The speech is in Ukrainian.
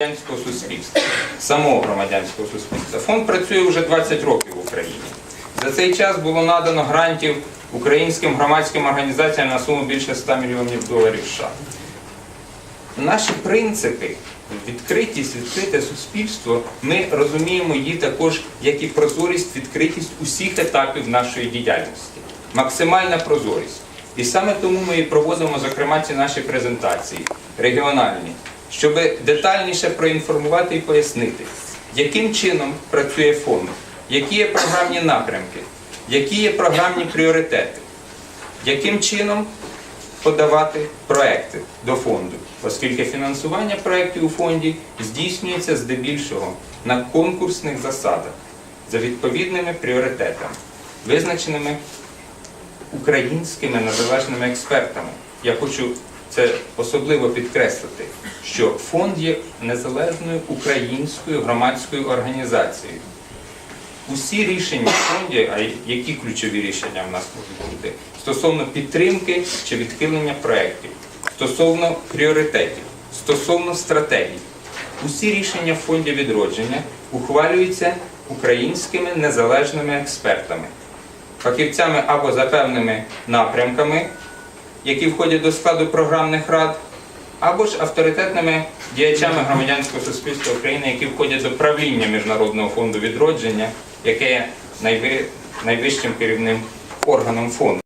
громадянського суспільства, самого громадянського суспільства. Фонд працює вже 20 років в Україні. За цей час було надано грантів українським громадським організаціям на суму більше 100 мільйонів доларів США. Наші принципи, відкритість, відкрите суспільство, ми розуміємо її також як і прозорість, відкритість усіх етапів нашої діяльності, максимальна прозорість. І саме тому ми і проводимо, зокрема, ці наші презентації регіональні, щоб детальніше проінформувати і пояснити, яким чином працює фонд, які є програмні напрямки, які є програмні пріоритети, яким чином подавати проекти до фонду, оскільки фінансування проєктів у фонді здійснюється здебільшого на конкурсних засадах за відповідними пріоритетами, визначеними українськими незалежними експертами. Я хочу це особливо підкреслити, що фонд є незалежною українською громадською організацією. Усі рішення в фонді, а які ключові рішення в нас можуть бути, стосовно підтримки чи відхилення проєктів, стосовно пріоритетів, стосовно стратегій, усі рішення в фонді відродження ухвалюються українськими незалежними експертами, фахівцями або за певними напрямками, які входять до складу програмних рад, або ж авторитетними діячами громадянського суспільства України, які входять до правління Міжнародного фонду відродження, яке є найвищим керівним органом фонду.